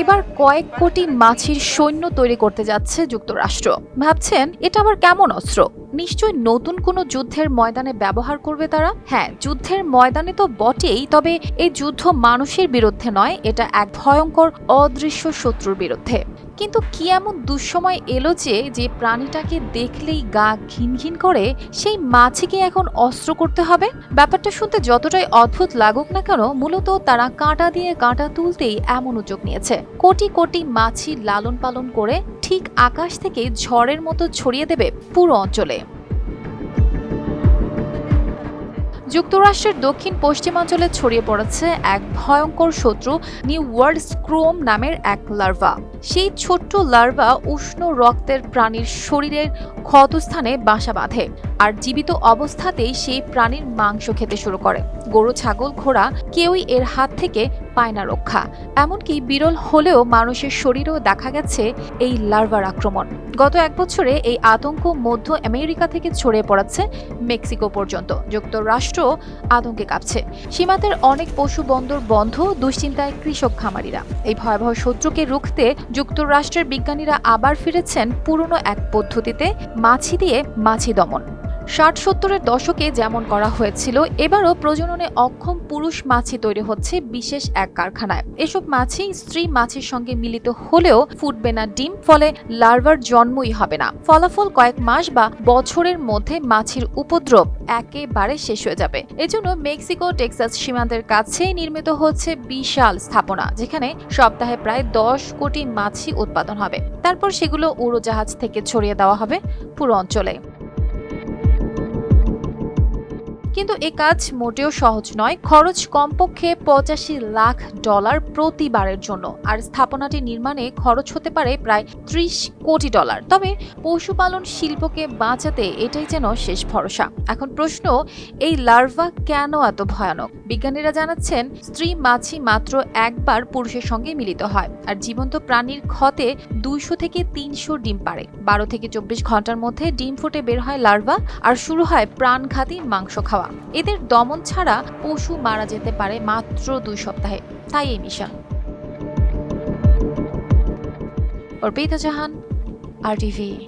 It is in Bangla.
এবার কয়েক কোটি মাছির সৈন্য তৈরি করতে যাচ্ছে যুক্তরাষ্ট্র। ভাবছেন, এটা আবার কেমন অস্ত্র? নিশ্চয় নতুন কোনো যুদ্ধের ময়দানে ব্যবহার করবে তারা? হ্যাঁ যুদ্ধের ময়দানে তো বটেই, তবে এই যুদ্ধ মানুষের বিরুদ্ধে নয়, এটা এক ভয়ঙ্কর অদৃশ্য শত্রুর বিরুদ্ধে। কিন্তু কি এমন দুঃসময় এলো যে যে প্রাণীটাকে দেখলেই গা ঘিন ঘিন করে, সেই মাছিকে এখন অস্ত্র করতে হবে? ব্যাপারটা শুনতে যতটাই অদ্ভুত লাগুক না কেন, মূলত তারা কাঁটা দিয়ে কাঁটা তুলতেই এমন উদ্যোগ নিয়েছে। কোটি কোটি মাছি লালন পালন করে ঠিক আকাশ থেকে ঝড়ের মতো ছড়িয়ে দেবে পুরো অঞ্চলে। যুক্তরাষ্ট্রের দক্ষিণ পশ্চিমাঞ্চলে ছড়িয়ে পড়েছে এক ভয়ঙ্কর শত্রু, নিউ ওয়ার্ল্ড স্ক্রোম নামের এক লার্ভা। সেই ছোট্ট লার্ভা উষ্ণ রক্তের প্রাণীর শরীরের ক্ষতস্থানে বাসা বাঁধে আর জীবিত অবস্থাতেই সেই প্রাণীর মাংস খেতে শুরু করে। গরু, ছাগল, ঘোড়া কেউই এর হাত থেকে পায় না রক্ষা। এমনকি বিরল হলেও মানুষের শরীরেও দেখা গেছে এই লার্ভার আক্রমণ। গত এক বছরে এই আতঙ্ক মধ্য আমেরিকা থেকে ছড়িয়ে পড়াচ্ছে মেক্সিকো পর্যন্ত। যুক্তরাষ্ট্র আতঙ্কে কাঁপছে। সীমান্তের অনেক পশু বন্দর বন্ধ, দুশ্চিন্তায় কৃষক খামারিরা। এই ভয়াবহ শত্রুকে রুখতে যুক্তরাষ্ট্রের বিজ্ঞানীরা আবার ফিরেছেন পুরনো এক পদ্ধতিতে, মাছি দিয়ে মাছি দমন। ষাট সত্তরের দশকে যেমন করা হয়েছিল, এবারও প্রজননে অক্ষম পুরুষ মাছি তৈরি হচ্ছে বিশেষ এক কারখানায়। এসব মাছি স্ত্রী মাছির সঙ্গে মিলিত হলেও ফুটবে না ডিম, ফলে লার্ভার জন্মই হবে না। ফলাফল কয়েক মাস বা বছরের মধ্যে মাছির উপদ্রব একেবারে শেষ হয়ে যাবে। এজন্য মেক্সিকো, টেক্সাস সীমান্তের কাছেই নির্মিত হচ্ছে বিশাল স্থাপনা, যেখানে সপ্তাহে প্রায় দশ কোটি মাছি উৎপাদন হবে। তারপর সেগুলো উড়োজাহাজ থেকে ছড়িয়ে দেওয়া হবে পুরো অঞ্চলে। কিন্তু এ কাজ মোটেও সহজ নয়। খরচ কমপক্ষে পঁচাশি লাখ ডলার প্রতিবারের জন্য। আর স্থাপনাটি নির্মাণে খরচ হতে পারে প্রায় ত্রিশ কোটি ডলার। তবে পশুপালন শিল্পকে বাঁচাতে এটাই যেন শেষ ভরসা। এখন প্রশ্ন, এই লার্ভা কেন এত ভয়ানক? বিজ্ঞানীরা জানাচ্ছেন, স্ত্রী মাছি মাত্র একবার পুরুষের সঙ্গে মিলিত হয়, আর জীবন্ত প্রাণীর ক্ষতে দুইশো থেকে তিনশো ডিম পারে। বারো থেকে চব্বিশ ঘণ্টার মধ্যে ডিম ফুটে বের হয় লার্ভা, আর শুরু হয় প্রাণঘাতী মাংস খাওয়া। এদের দমন ছাড়া পশু মারা যেতে পারে মাত্র দুই সপ্তাহে। তাই এই mission. Arpita Jahan, R TV.